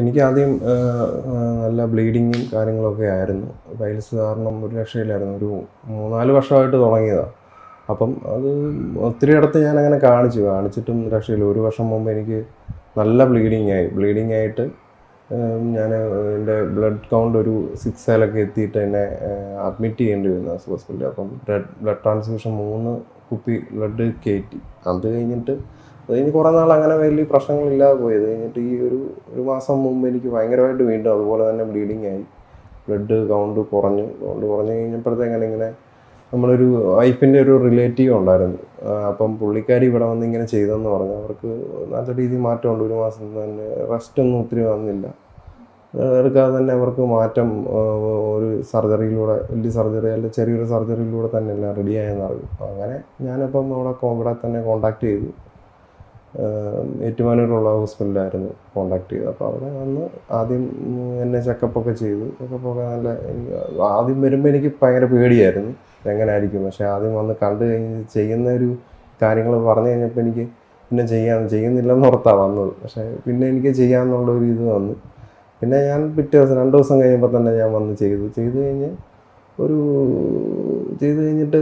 എനിക്ക് ആദ്യം നല്ല ബ്ലീഡിങ്ങും കാര്യങ്ങളൊക്കെ ആയിരുന്നു. പൈൽസ് കാരണം ഒരു രക്ഷയില്ലായിരുന്നു. ഒരു മൂന്നാൽ വർഷമായിട്ട് തുടങ്ങിയതാണ് അപ്പം അത് ഒത്തിരി ഇടത്ത് ഞാൻ അങ്ങനെ കാണിച്ചു. കാണിച്ചിട്ടും രക്ഷയില്ല. ഒരു വർഷം മുമ്പ് എനിക്ക് നല്ല ബ്ലീഡിങ് ആയി ബ്ലീഡിങ് ആയിട്ട് ഞാൻ എന്റെ ബ്ലഡ് കൗണ്ട് ഒരു സിക്സ് സെലൊക്കെ എത്തിയിട്ട് എന്നെ അഡ്മിറ്റ് ചെയ്യേണ്ടി വന്നു ഹോസ്പിറ്റലിൽ. അപ്പം ബ്ലഡ് ബ്ലഡ് ട്രാൻസ്ഫ്യൂഷൻ മൂന്ന് കുപ്പി ബ്ലഡ് കയറ്റി. അത് കഴിഞ്ഞിട്ട് അത് കഴിഞ്ഞ് കുറേ നാൾ അങ്ങനെ വലിയ പ്രശ്നങ്ങളില്ലാതെ പോയത്. കഴിഞ്ഞിട്ട് ഈ ഒരു ഒരു മാസം മുമ്പ് എനിക്ക് ഭയങ്കരമായിട്ട് വീണ്ടും അതുപോലെ തന്നെ ബ്ലീഡിങ് ആയി. ബ്ലഡ് കൗണ്ട് കുറഞ്ഞു. കൗണ്ട് കുറഞ്ഞു കഴിഞ്ഞപ്പോഴത്തേക്കാണ് ഇങ്ങനെ നമ്മളൊരു വൈഫിന്റെ ഒരു റിലേറ്റീവ് ഉണ്ടായിരുന്നു. അപ്പം പുള്ളിക്കാരി ഇവിടെ വന്ന് ഇങ്ങനെ ചെയ്തെന്ന് പറഞ്ഞു. അവർക്ക് നല്ല രീതിയിൽ മാറ്റമുണ്ട് ഒരു മാസം തന്നെ റെസ്റ്റ് ഒന്നും ഒത്തിരി വന്നില്ല. എടുക്കാതെ തന്നെ അവർക്ക് മാറ്റം ഒരു സർജറിയിലൂടെ വലിയ സർജറി അല്ല ചെറിയൊരു സർജറിയിലൂടെ തന്നെ എല്ലാം റെഡിയായെന്ന് അറിയും അങ്ങനെ ഞാനപ്പം അവിടെ ഇവിടെ തന്നെ കോണ്ടാക്ട് ചെയ്തു. ഏറ്റുമാനൂരുള്ള ഹോസ്പിറ്റലിലായിരുന്നു കോണ്ടാക്ട് ചെയ്തത്. അപ്പോൾ അവിടെ വന്ന് ആദ്യം എന്നെ ചെക്കപ്പൊക്കെ ചെയ്തു. ചെക്കപ്പൊക്കെ നല്ല ആദ്യം വരുമ്പോൾ എനിക്ക് ഭയങ്കര പേടിയായിരുന്നു. എങ്ങനെ ആയിരിക്കും പക്ഷേ ആദ്യം വന്ന് കണ്ടു കഴിഞ്ഞ് ചെയ്യുന്ന ഒരു കാര്യങ്ങൾ പറഞ്ഞു കഴിഞ്ഞപ്പോൾ എനിക്ക് പിന്നെ ചെയ്യാൻ ചെയ്യുന്നില്ലെന്ന് ഓർത്താണ് വന്നത്. പക്ഷേ പിന്നെ എനിക്ക് ചെയ്യാമെന്നുള്ള ഒരു ഇത് വന്നു. പിന്നെ ഞാൻ പിറ്റേ ദിവസം രണ്ട് ദിവസം കഴിയുമ്പോൾ തന്നെ ഞാൻ വന്ന് ചെയ്തു. ചെയ്തു കഴിഞ്ഞ് ഒരു ചെയ്ത് കഴിഞ്ഞിട്ട്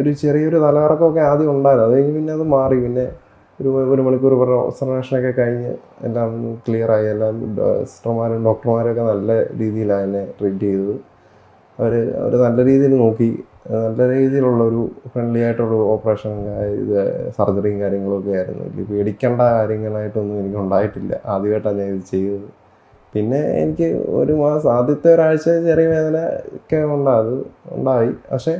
ഒരു ചെറിയൊരു തലകറക്കമൊക്കെ ആദ്യം ഉണ്ടായിരുന്നു. അത് കഴിഞ്ഞ് പിന്നെ അത് മാറി. പിന്നെ ഒരു ഒരു മണിക്കൂർ പറഞ്ഞ ഒബ്സർവേഷനൊക്കെ കഴിഞ്ഞ് എല്ലാം ക്ലിയറായി എല്ലാം സിസ്റ്റർമാരും ഡോക്ടർമാരൊക്കെ നല്ല രീതിയിലാണ് എന്നെ ട്രീറ്റ് ചെയ്തത്. അവർ അവർ നല്ല രീതിയിൽ നോക്കി. നല്ല രീതിയിലുള്ള ഒരു ഫ്രണ്ട്ലി ആയിട്ടുള്ള ഓപ്പറേഷൻ ഇത് സർജറിയും കാര്യങ്ങളൊക്കെ ആയിരുന്നു. വലിയ പേടിക്കേണ്ട കാര്യങ്ങളായിട്ടൊന്നും എനിക്ക് ഉണ്ടായിട്ടില്ല. ആദ്യമായിട്ടാണ് ഞാൻ ഇത് ചെയ്തത്. പിന്നെ എനിക്ക് ഒരു മാസം ആദ്യത്തെ ഒരാഴ്ച ചെറിയ വേദന ഒക്കെ ഉണ്ടായത് ഉണ്ടായി. പക്ഷേ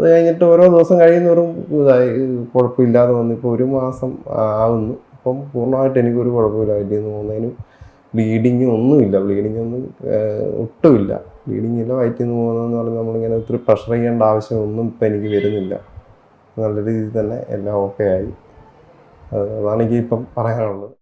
അത് കഴിഞ്ഞിട്ട് ഓരോ ദിവസം കഴിയുന്നവരും ഇതായി കുഴപ്പമില്ലാതെ വന്നു. ഇപ്പോൾ ഒരു മാസം ആവുന്നു. അപ്പം പൂർണമായിട്ട് എനിക്കൊരു കുഴപ്പമില്ല. വലിയ നിന്ന് പോകുന്നതിനും ബ്ലീഡിങ് ഒന്നുമില്ല. ബ്ലീഡിങ് ഒന്നും ഒട്ടുമില്ല. ബ്ലീഡിങ് ഇല്ല വയറ്റിൽ നിന്ന് പോകുന്നതെന്ന് പറഞ്ഞാൽ നമ്മളിങ്ങനെ ഒത്തിരി പ്രഷർ ചെയ്യേണ്ട ആവശ്യമൊന്നും ഇപ്പം എനിക്ക് വരുന്നില്ല. നല്ല രീതിയിൽ തന്നെ എല്ലാം ഓക്കെ ആയി. അത് അതാണ് എനിക്ക് ഇപ്പം പറയാനുള്ളത്.